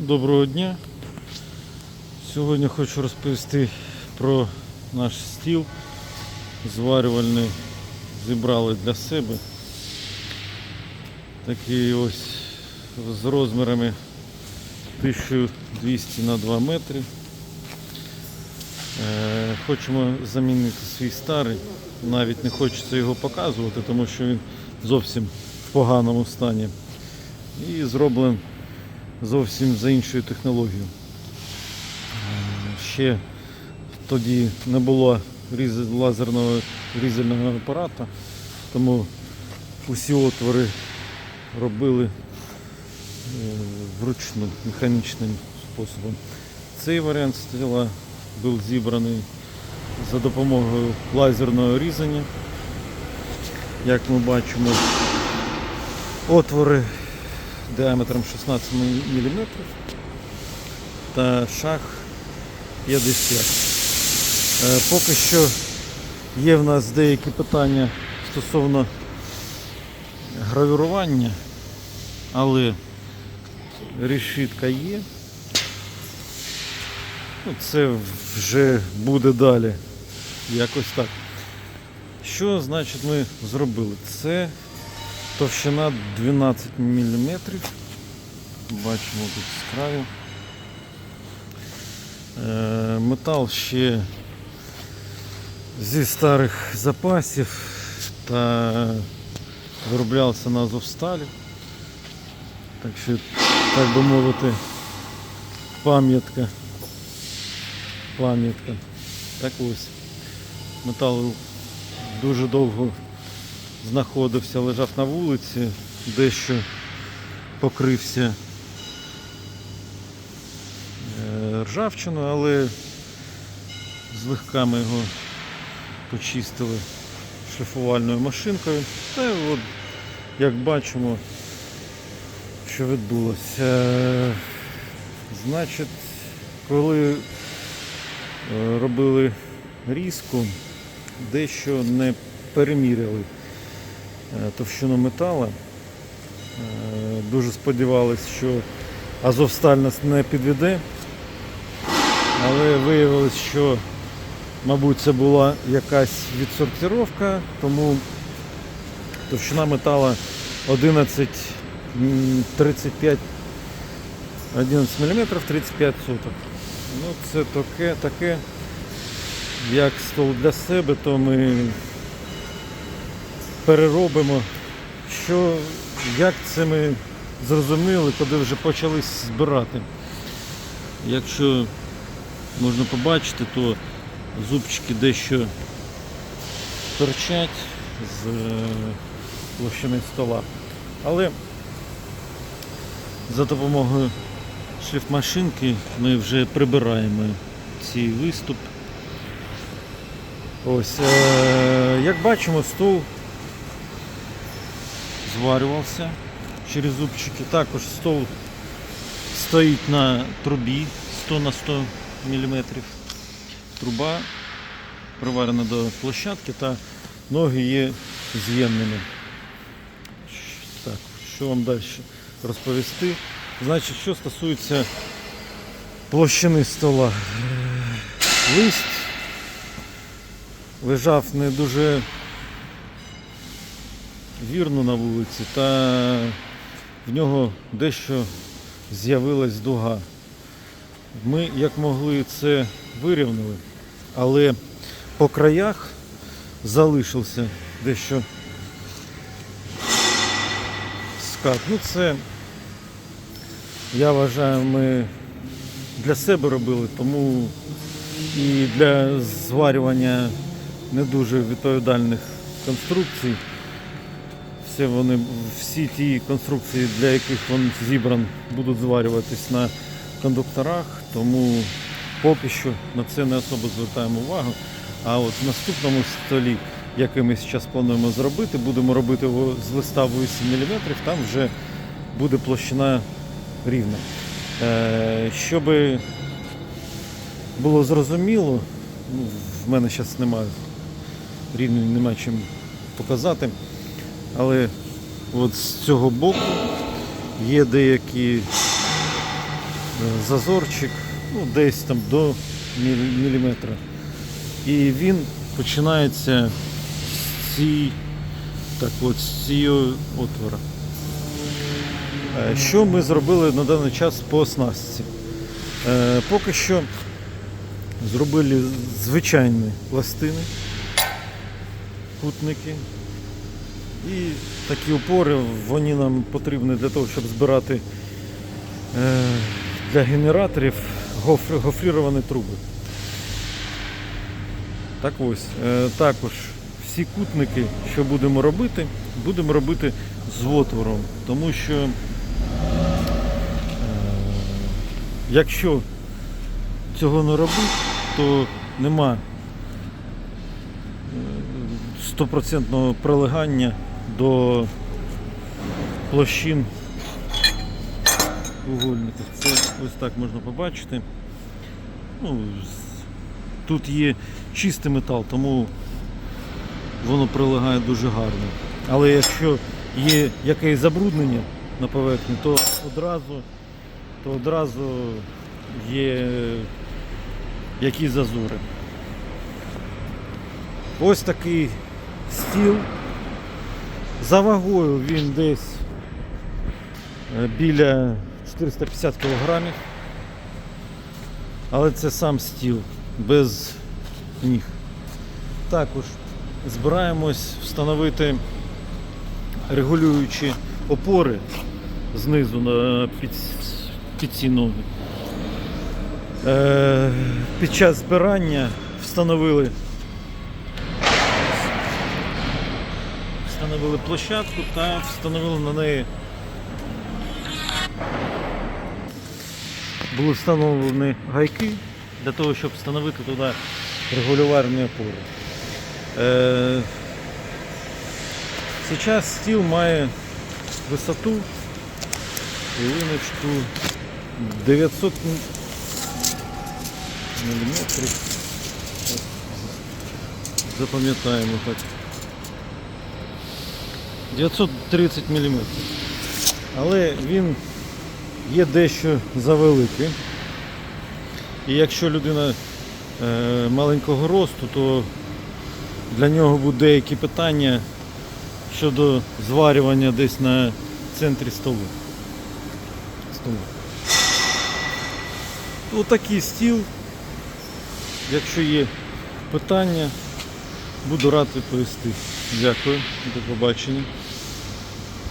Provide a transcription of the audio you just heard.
Доброго дня. Сьогодні хочу розповісти про наш стіл зварювальний. Зібрали для себе. Такий ось з розмірами 1200 на 2 метри. Е, Хочемо замінити свій старий. Навіть не хочеться його показувати, тому що він зовсім в поганому стані. І зроблений зовсім за іншою технологією. Ще тоді не було лазерного різального апарату, тому усі отвори робили е, вручну, механічним способом. Цей варіант стіла був зібраний за допомогою лазерного різання. Як ми бачимо, отвори діаметром 16 мм та шаг 50. Е, Поки що є в нас деякі питання стосовно гравюрування, але решітка є. Ну, Це вже буде далі. Якось так. Що значить ми зробили? Це товщина 12 мм. Бачимо тут з краю. Е, Метал ще зі старих запасів та вироблявся на Азовсталі. Так що, так би мовити, пам'ятка. Пам'ятка. Так ось. Метал дуже довго знаходився, лежав на вулиці, дещо покрився е, ржавчиною, але злегка ми його почистили шліфувальною машинкою. Та от, як бачимо, що відбулося. Значить, коли е, робили різку, дещо не переміряли товщину метала. Е, Дуже сподівались, що Азовсталь нас не підведе, але виявилось, що, мабуть, це була якась відсортировка, тому товщина метала 11 м, 35 11 мм 35 соток. Ну, це таке, таке, як стол для себе, то ми переробимо. Що, як це ми зрозуміли, коли вже почали збирати. Якщо можна побачити, то зубчики дещо торчать з е, площини стола. Але за допомогою шліфмашинки ми вже прибираємо цей виступ. Ось, е, як бачимо, стол зварювався через зубчики. Також стол стоїть на трубі 100 на 100 мм. Труба приварена до площадки та ноги є з'ємними. Так, що вам далі розповісти? Значить, що стосується площини стола. Лист лежав не дуже вірно на вулиці, та в нього дещо з'явилась дуга. Ми як могли це вирівняли, але по краях залишився дещо скат. Ну це я вважаю, ми для себе робили, тому і для зварювання не дуже відповідальних конструкцій. Всі, вони, всі ті конструкції, для яких він зібран, будуть зварюватись на кондукторах, тому поки що на це не особо звертаємо увагу. А от в наступному столі, який ми зараз плануємо зробити, будемо робити його з листа 8 мм, там вже буде площина рівна. Е, Щоб було зрозуміло, ну, в мене зараз немає рівень, немає чим показати. Але от з цього боку є деякі зазорчик, ну, десь там до міліметра. І він починається з цієї, так от, з цієї отвора. Е, Що ми зробили на даний час по оснастці? Е, Поки що зробили звичайні пластини, кутники. І такі опори вони нам потрібні для того, щоб збирати е, для генераторів гофр- гофріровані труби. Так ось, е, також всі кутники, що будемо робити, будемо робити з отвором, тому що е, якщо цього не робити, то нема стопроцентного прилегання до площин угольників. Це ось так можна побачити. Ну, тут є чистий метал, тому воно прилягає дуже гарно. Але якщо є якесь забруднення на поверхні, то одразу, то одразу є якісь зазори. Ось такий стіл. За вагою він десь е, біля 450 кг. Але це сам стіл без ніг. Також збираємось встановити регулюючі опори знизу на під, під ці ноги. Е, під час збирання встановили встановили площадку та встановили на неї були встановлені гайки для того, щоб встановити туди регулювальні опори. Е, Зараз стіл має висоту хвилиночку 900 міліметрів. От, Запам'ятаємо так. 930 мм. Але він є дещо завеликий. І якщо людина е, маленького росту, то для нього будуть деякі питання щодо зварювання десь на центрі столу. столу. Отакий стіл. Якщо є питання, буду рад відповісти. Дякую, до побачення.